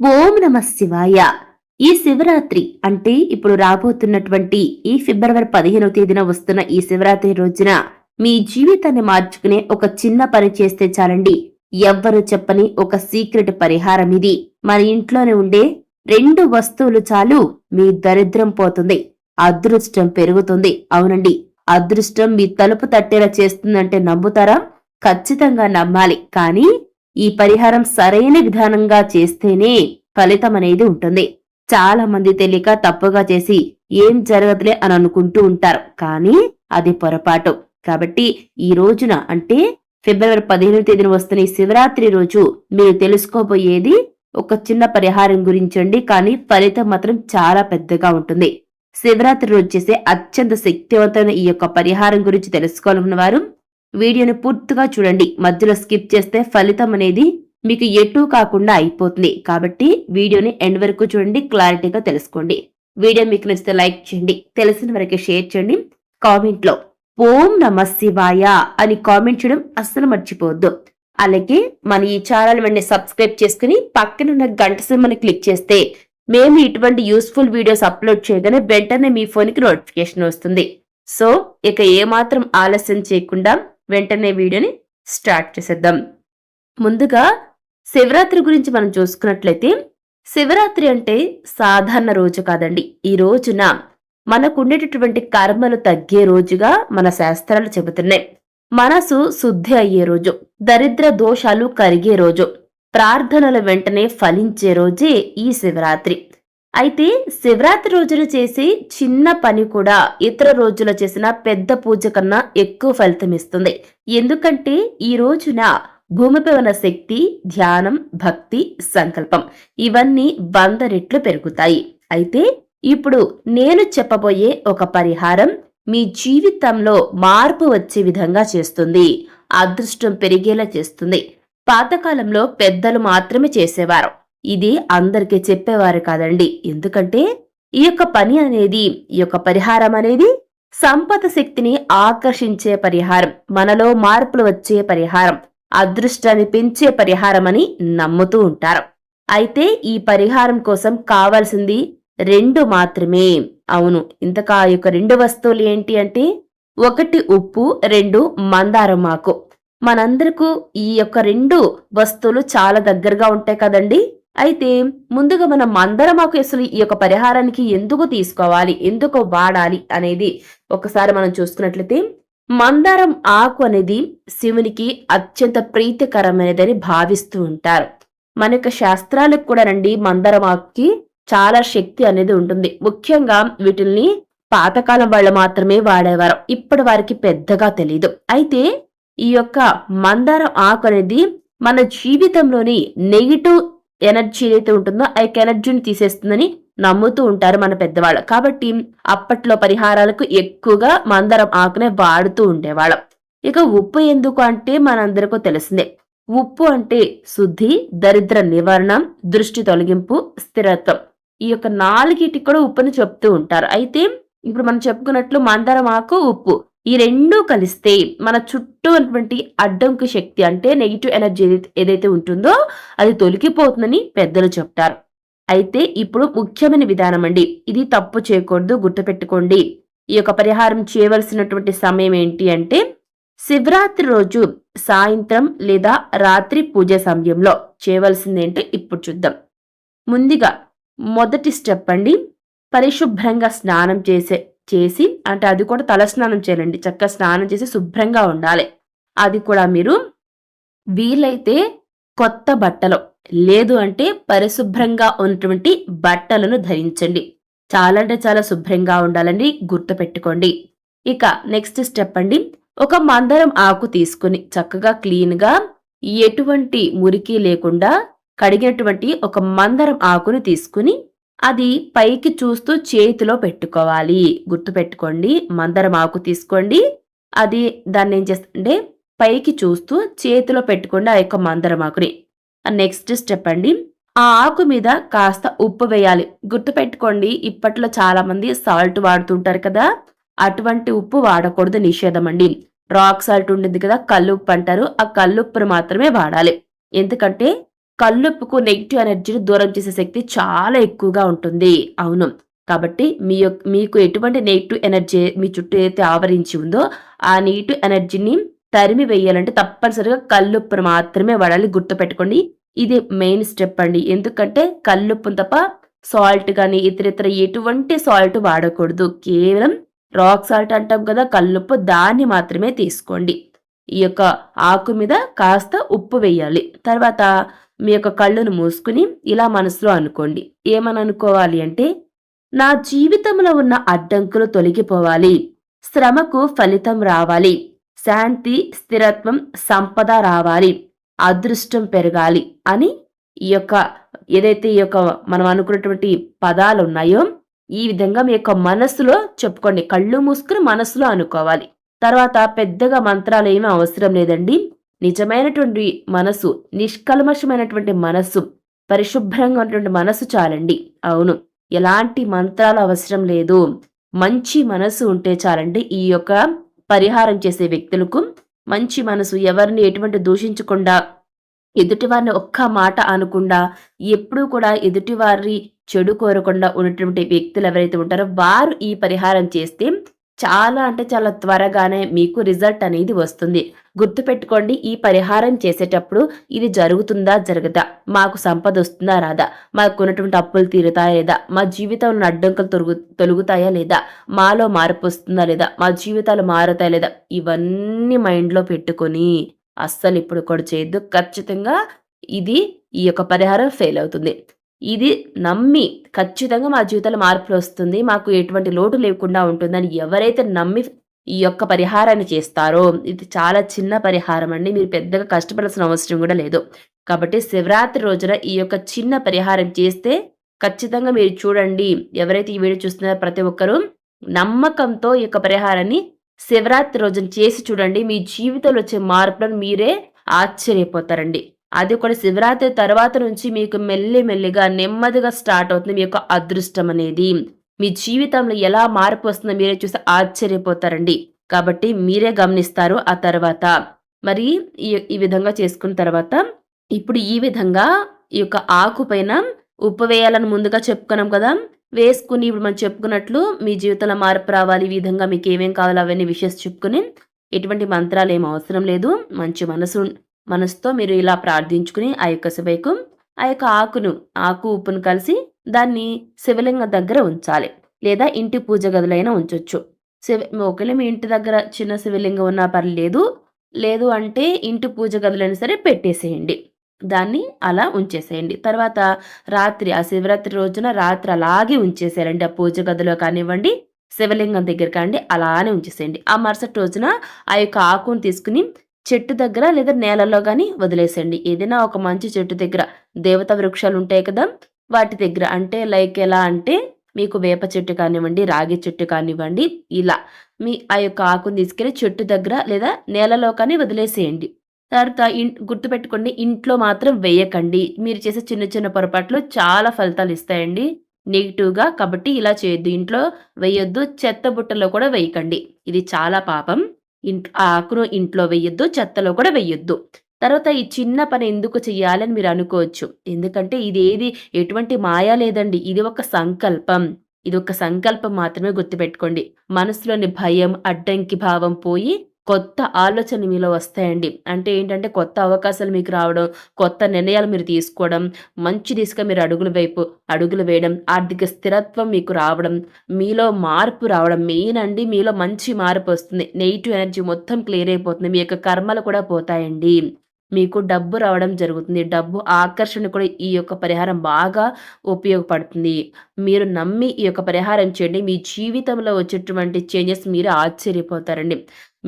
ఓం నమ శివాయ. ఈ శివరాత్రి అంటే ఇప్పుడు రాబోతున్నటువంటి ఈ ఫిబ్రవరి పదిహేనవ తేదీన వస్తున్న ఈ శివరాత్రి రోజున మీ జీవితాన్ని మార్చుకునే ఒక చిన్న పని చేస్తే చాలండి. ఎవ్వరు చెప్పని ఒక సీక్రెట్ పరిహారం ఇది. మన ఇంట్లోనే ఉండే రెండు వస్తువులు చాలు మీ దరిద్రం పోతుంది. అదృష్టం పెరుగుతుంది. అవునండి. అదృష్టం మీ తలుపు తట్టేలా చేస్తుందంటే నమ్ముతారా? ఖచ్చితంగా నమ్మాలి. కానీ ఈ పరిహారం సరైన విధానంగా చేస్తేనే ఫలితం అనేది ఉంటుంది. చాలా మంది తెలియక తప్పుగా చేసి ఏం జరగదులే అని అనుకుంటూ ఉంటారు. కానీ అది పొరపాటు. కాబట్టి ఈ రోజున అంటే ఫిబ్రవరి పదిహేను తేదీన వస్తున్న ఈ శివరాత్రి రోజు మీరు తెలుసుకోబోయేది ఒక చిన్న పరిహారం గురించండి. కానీ ఫలితం మాత్రం చాలా పెద్దగా ఉంటుంది. శివరాత్రి రోజు చేసే అత్యంత శక్తివంతమైన ఈ యొక్క పరిహారం గురించి తెలుసుకోవాలనుకున్న వారు వీడియోని పూర్తిగా చూడండి. మధ్యలో స్కిప్ చేస్తే ఫలితం అనేది మీకు ఎటూ కాకుండా అయిపోతుంది. కాబట్టి వీడియోని ఎండ్ వరకు చూడండి క్లారిటీగా తెలుసుకోండి. వీడియో మీకు నచ్చితే లైక్ చేయండి తెలిసిన వరకు షేర్ చేయండి. కామెంట్లో ఓం నమ శివాయ అని కామెంట్ చేయడం అస్సలు మర్చిపోవద్దు. అలాగే మన ఈ ఛానల్ వెంటనే సబ్స్క్రైబ్ చేసుకుని పక్కనున్న గంట సినిమాని క్లిక్ చేస్తే మేము ఇటువంటి యూస్ఫుల్ వీడియోస్ అప్లోడ్ చేయగానే వెంటనే మీ ఫోన్కి నోటిఫికేషన్ వస్తుంది. సో ఇక ఏమాత్రం ఆలస్యం చేయకుండా వెంటనే వీడియోని స్టార్ట్ చేసేద్దాం. ముందుగా శివరాత్రి గురించి మనం చూసుకున్నట్లయితే శివరాత్రి అంటే సాధారణ రోజు కాదండి. ఈ రోజున మనకు ఉండేటటువంటి కర్మలు తగ్గే రోజుగా మన శాస్త్రాలు చెబుతున్నాయి. మనసు శుద్ధి అయ్యే రోజు దరిద్ర దోషాలు కరిగే రోజు ప్రార్థనల వెంటనే ఫలించే రోజే ఈ శివరాత్రి. అయితే శివరాత్రి రోజున చేసే చిన్న పని కూడా ఇతర రోజుల చేసిన పెద్ద పూజ కన్నా ఎక్కువ ఫలితం ఇస్తుంది. ఎందుకంటే ఈ రోజున భూమిపై ఉన్న శక్తి ధ్యానం భక్తి సంకల్పం ఇవన్నీ వంద రెట్లు పెరుగుతాయి. అయితే ఇప్పుడు నేను చెప్పబోయే ఒక పరిహారం మీ జీవితంలో మార్పు వచ్చే విధంగా చేస్తుంది. అదృష్టం పెరిగేలా చేస్తుంది. పాతకాలంలో పెద్దలు మాత్రమే చేసేవారు. ఇది అందరికీ చెప్పేవారు కాదండి. ఎందుకంటే ఈ యొక్క పని అనేది ఈ యొక్క పరిహారం అనేది సంపద శక్తిని ఆకర్షించే పరిహారం మనలో మార్పులు వచ్చే పరిహారం అదృష్టాన్ని పెంచే పరిహారం అని నమ్ముతూ ఉంటారు. అయితే ఈ పరిహారం కోసం కావాల్సింది రెండు మాత్రమే. అవును ఇంతకా యొక్క రెండు వస్తువులు ఏంటి అంటే ఒకటి ఉప్పు రెండు మందారం ఆకు. మనందరకు ఈ యొక్క రెండు వస్తువులు చాలా దగ్గరగా ఉంటాయి కదండి. అయితే ముందుగా మనం మందరమాకు అసలు ఈ యొక్క పరిహారానికి ఎందుకు తీసుకోవాలి? ఎందుకు వాడాలి? అనేది ఒకసారి మనం చూసుకున్నట్లయితే మందారం ఆకు అనేది శివునికి అత్యంత ప్రీతికరమైనదని భావిస్తూ ఉంటారు. మన యొక్క శాస్త్రాలకు కూడా రండి మందారం ఆకుకి చాలా శక్తి అనేది ఉంటుంది. ముఖ్యంగా వీటిల్ని పాతకాలం వాళ్ళు మాత్రమే వాడేవారు. ఇప్పటి వారికి పెద్దగా తెలియదు అయితే ఈ యొక్క మందారం ఆకు అనేది మన జీవితంలోని నెగిటివ్ ఎనర్జీ ఏదైతే ఉంటుందో ఆ యొక్క ఎనర్జీని తీసేస్తుందని నమ్ముతూ ఉంటారు మన పెద్దవాళ్ళు. కాబట్టి అప్పట్లో పరిహారాలకు ఎక్కువగా మందరం ఆకునే వాడుతూ ఉండేవాళ్ళం. ఇక ఉప్పు ఎందుకు అంటే మనందరికీ తెలిసిందే. ఉప్పు అంటే శుద్ధి దరిద్ర నివారణ దృష్టి తొలగింపు స్థిరత్వం. ఈ యొక్క నాలుగిటికి కూడా ఉప్పుని చెప్తూ ఉంటారు. అయితే ఇప్పుడు మనం చెప్పుకున్నట్లు మందారం ఆకు ఉప్పు. ఈ రెండూ కలిస్తే మన చుట్టూ ఉన్నటువంటి అడ్డంకి శక్తి అంటే నెగిటివ్ ఎనర్జీ ఏదైతే ఉంటుందో అది తొలగిపోతుందని పెద్దలు చెప్తారు. అయితే ఇప్పుడు ముఖ్యమైన విధానం అండి. ఇది తప్పు చేయకూడదు గుర్తుపెట్టుకోండి. ఈ యొక్క పరిహారం చేయవలసినటువంటి సమయం ఏంటి అంటే శివరాత్రి రోజు సాయంత్రం లేదా రాత్రి పూజ సమయంలో చేయవలసింది ఏంటో ఇప్పుడు చూద్దాం. ముందుగా మొదటి స్టెప్ అండి పరిశుభ్రంగా స్నానం చేసే చేసి అంటే అది కూడా తలస్నానం చేయాలండి. చక్కగా స్నానం చేసి శుభ్రంగా ఉండాలి. అది కూడా మీరు వీలైతే కొత్త బట్టలు లేదు అంటే పరిశుభ్రంగా ఉన్నటువంటి బట్టలను ధరించండి. చాలా అంటే చాలా శుభ్రంగా ఉండాలండి గుర్తుపెట్టుకోండి. ఇక నెక్స్ట్ స్టెప్ అండి. ఒక మందరం ఆకు తీసుకుని చక్కగా క్లీన్గా ఎటువంటి మురికి లేకుండా కడిగినటువంటి ఒక మందరం ఆకుని తీసుకుని అది పైకి చూస్తూ చేతిలో పెట్టుకోవాలి. గుర్తుపెట్టుకోండి మందరం ఆకు తీసుకోండి. అది దాన్ని ఏం చేస్తుంటే పైకి చూస్తూ చేతిలో పెట్టుకోండి ఆ యొక్క మందరం ఆకుని. నెక్స్ట్ స్టెప్ అండి. ఆ ఆకు మీద కాస్త ఉప్పు వేయాలి. గుర్తుపెట్టుకోండి ఇప్పట్లో చాలా మంది సాల్ట్ వాడుతుంటారు కదా అటువంటి ఉప్పు వాడకూడదు నిషేధం అండి. రాక్ సాల్ట్ ఉంటుంది కదా కల్లుప్పు అంటారు. ఆ కల్లుప్పును మాత్రమే వాడాలి. ఎందుకంటే కల్లుప్పుకు నెగిటివ్ ఎనర్జీని దూరం చేసే శక్తి చాలా ఎక్కువగా ఉంటుంది. అవును. కాబట్టి మీ యొక్క మీకు ఎటువంటి నెగిటివ్ ఎనర్జీ మీ చుట్టూ అయితే ఆవరించి ఉందో ఆ నెగిటివ్ ఎనర్జీని తరిమి వేయాలంటే తప్పనిసరిగా కల్లుప్పును మాత్రమే వాడాలి. గుర్తుపెట్టుకోండి. ఇది మెయిన్ స్టెప్ అండి. ఎందుకంటే కల్లుప్పును తప్ప సాల్ట్ కానీ ఇతర ఇతర ఎటువంటి సాల్ట్ వాడకూడదు. కేవలం రాక్ సాల్ట్ అంటాం కదా కల్లుప్పు దాన్ని మాత్రమే తీసుకోండి. ఈ యొక్క ఆకు మీద కాస్త ఉప్పు వేయాలి. తర్వాత మీ యొక్క కళ్ళును మూసుకుని ఇలా మనసులో అనుకోండి. ఏమని అనుకోవాలి అంటే నా జీవితంలో ఉన్న అడ్డంకులు తొలగిపోవాలి. శ్రమకు ఫలితం రావాలి. శాంతి స్థిరత్వం సంపద రావాలి. అదృష్టం పెరగాలి అని ఈ యొక్క ఏదైతే ఈ యొక్క మనం అనుకున్నటువంటి పదాలు ఉన్నాయో ఈ విధంగా మీ యొక్క మనస్సులో చెప్పుకోండి. కళ్ళు మూసుకుని మనస్సులో అనుకోవాలి. తర్వాత పెద్దగా మంత్రాలు ఏమీ అవసరం లేదండి. నిజమైనటువంటి మనసు నిష్కల్మషమైనటువంటి మనస్సు పరిశుభ్రంగా ఉన్నటువంటి మనసు చాలండి. అవును. ఎలాంటి మంత్రాలు అవసరం లేదు. మంచి మనసు ఉంటే చాలండి ఈ యొక్క పరిహారం చేసే వ్యక్తులకు. మంచి మనసు ఎవరిని ఎటువంటి దూషించకుండా ఎదుటివారిని ఒక్క మాట అనకుండా ఎప్పుడూ కూడా ఎదుటివారి చెడు కోరకుండా ఉన్నటువంటి వ్యక్తులు ఎవరైతే ఉంటారో వారు ఈ పరిహారం చేస్తే చాలా అంటే చాలా త్వరగానే మీకు రిజల్ట్ అనేది వస్తుంది. గుర్తుపెట్టుకోండి ఈ పరిహారం చేసేటప్పుడు ఇది జరుగుతుందా జరగదా? మాకు సంపద వస్తుందా రాదా? మాకున్నటువంటి అప్పులు తీరుతాయా లేదా? మా జీవితంలో అడ్డంకులు తొలుగు తొలుగుతాయా లేదా? మాలో మార్పు వస్తుందా లేదా? మా జీవితాలు మారుతాయా లేదా? ఇవన్నీ మైండ్లో పెట్టుకొని అస్సలు ఇప్పుడు కూడా చేయొద్దు. ఖచ్చితంగా ఇది ఈ యొక్క పరిహారం ఫెయిల్ అవుతుంది. ఇది నమ్మి ఖచ్చితంగా మా జీవితంలో మార్పులు వస్తుంది. మాకు ఎటువంటి లోటు లేకుండా ఉంటుందని ఎవరైతే నమ్మి ఈ యొక్క పరిహారాన్ని చేస్తారో ఇది చాలా చిన్న పరిహారం అండి. మీరు పెద్దగా కష్టపడాల్సిన అవసరం కూడా లేదు. కాబట్టి శివరాత్రి రోజున ఈ యొక్క చిన్న పరిహారం చేస్తే ఖచ్చితంగా మీరు చూడండి ఎవరైతే ఈ వీడియో చూస్తున్నారో ప్రతి ఒక్కరూ నమ్మకంతో ఈ యొక్క పరిహారాన్ని శివరాత్రి రోజున చేసి చూడండి. మీ జీవితంలో వచ్చే మార్పులను మీరే ఆశ్చర్యపోతారండి. అది కూడా శివరాత్రి తర్వాత నుంచి మీకు మెల్లి మెల్లిగా నెమ్మదిగా స్టార్ట్ అవుతుంది మీ యొక్క అదృష్టం అనేది. మీ జీవితంలో ఎలా మార్పు వస్తుందో మీరే చూసి ఆశ్చర్యపోతారండి. కాబట్టి మీరే గమనిస్తారు ఆ తర్వాత. మరి ఈ ఈ విధంగా చేసుకున్న తర్వాత ఇప్పుడు ఈ విధంగా ఈ యొక్క ఆకు పైన ఉప్పు వేయాలని ముందుగా చెప్పుకున్నాం కదా. వేసుకుని ఇప్పుడు మనం చెప్పుకున్నట్లు మీ జీవితంలో మార్పు రావాలి ఈ విధంగా మీకు ఏమేం కావాలో అవన్నీ విషయస్ చెప్పుకుని ఎటువంటి మంత్రాలు ఏం అవసరం లేదు. మంచి మనసు మనసుతో మీరు ఇలా ప్రార్థించుకుని ఆ యొక్క శివైకం ఆ యొక్క ఆకును ఆకు ఉప్పును కలిసి దాన్ని శివలింగం దగ్గర ఉంచాలి. లేదా ఇంటి పూజ గదులైనా ఉంచవచ్చు శివ ఒకవేళ మీ ఇంటి దగ్గర చిన్న శివలింగం ఉన్నా పర్లేదు. లేదు అంటే ఇంటి పూజ గదులైనా సరే పెట్టేసేయండి. దాన్ని అలా ఉంచేసేయండి. తర్వాత రాత్రి ఆ శివరాత్రి రోజున రాత్రి అలాగే ఉంచేసేయాలండి. ఆ పూజ గదిలో కానివ్వండి శివలింగం దగ్గర కానివ్వండి అలానే ఉంచేసేయండి. ఆ మరుసటి రోజున ఆ యొక్క ఆకును తీసుకుని చెట్టు దగ్గర లేదా నేలలో కానీ వదిలేసండి. ఏదైనా ఒక మంచి చెట్టు దగ్గర దేవత వృక్షాలు ఉంటాయి కదా వాటి దగ్గర అంటే లైక్ ఎలా అంటే మీకు వేప చెట్టు కానివ్వండి రాగి చెట్టు కానివ్వండి ఇలా మీ ఆ యొక్క ఆకును తీసుకెళ్ళి చెట్టు దగ్గర లేదా నేలలో కానీ వదిలేసేయండి. తర్వాత ఇన్ గుర్తుపెట్టుకోండి ఇంట్లో మాత్రం వేయకండి. మీరు చేసే చిన్న చిన్న పొరపాట్లు చాలా ఫలితాలు ఇస్తాయండి. నెగిటివ్గా కాబట్టి ఇలా చేయొద్దు. ఇంట్లో వేయొద్దు చెత్త బుట్టలో కూడా వేయకండి. ఇది చాలా పాపం. ఇంట్ ఆకును ఇంట్లో వేయొద్దు చెత్తలో కూడా వేయొద్దు. తర్వాత ఈ చిన్న పని ఎందుకు చేయాలని మీరు అనుకోవచ్చు. ఎందుకంటే ఇది ఏది ఎటువంటి మాయా లేదండి. ఇది ఒక సంకల్పం. ఇది ఒక సంకల్పం మాత్రమే గుర్తుపెట్టుకోండి. మనసులోని భయం అడ్డంకి భావం పోయి కొత్త ఆలోచన మీలో వస్తాయండి. అంటే ఏంటంటే కొత్త అవకాశాలు మీకు రావడం కొత్త నిర్ణయాలు మీరు తీసుకోవడం మంచి దిశగా మీరు అడుగుల వైపు అడుగులు వేయడం ఆర్థిక స్థిరత్వం మీకు రావడం మీలో మార్పు రావడం మెయిన్ అండి మీలో మంచి మార్పు వస్తుంది. నెగిటివ్ ఎనర్జీ మొత్తం క్లియర్ అయిపోతుంది. మీ యొక్క కర్మలు కూడా పోతాయండి. మీకు డబ్బు రావడం జరుగుతుంది. డబ్బు ఆకర్షణ కూడా ఈ యొక్క పరిహారం బాగా ఉపయోగపడుతుంది. మీరు నమ్మి ఈ యొక్క పరిహారం చేయండి. మీ జీవితంలో వచ్చేటువంటి చేంజెస్ మీరు ఆశ్చర్యపోతారండి.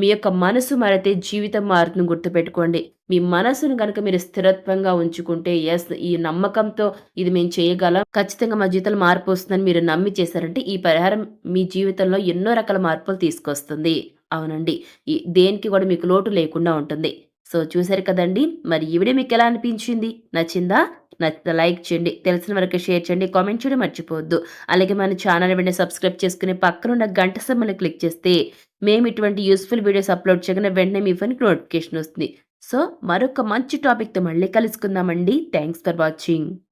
మీ యొక్క మనసు మారితే జీవితం మారుతుంది గుర్తుపెట్టుకోండి. మీ మనసును కనుక మీరు స్థిరత్వంగా ఉంచుకుంటే ఎస్ ఈ నమ్మకంతో ఇది మేము చేయగలం. ఖచ్చితంగా మా జీవితంలో మార్పు వస్తుందని మీరు నమ్మి చేశారంటే ఈ పరిహారం మీ జీవితంలో ఎన్నో రకాల మార్పులు తీసుకొస్తుంది. అవునండి. ఈ దేనికి కూడా మీకు లోటు లేకుండా ఉంటుంది. సో చూసారు కదండి. మరి ఈ వీడియో మీకు ఎలా అనిపించింది? నచ్చిందా? నచ్చితే లైక్ చేయండి. తెలిసిన వరకు షేర్ చేయండి. కామెంట్ చేయడం మర్చిపోవద్దు. అలాగే మన ఛానల్ వెంటనే సబ్స్క్రైబ్ చేసుకుని పక్కనున్న గంట సమ్మని క్లిక్ చేస్తే మేము ఇటువంటి యూస్ఫుల్ వీడియోస్ అప్లోడ్ చేయగానే వెంటనే మీ ఫోన్కి నోటిఫికేషన్ వస్తుంది. సో మరొక మంచి టాపిక్తో మళ్ళీ కలుసుకుందామండి. Thanks for watching.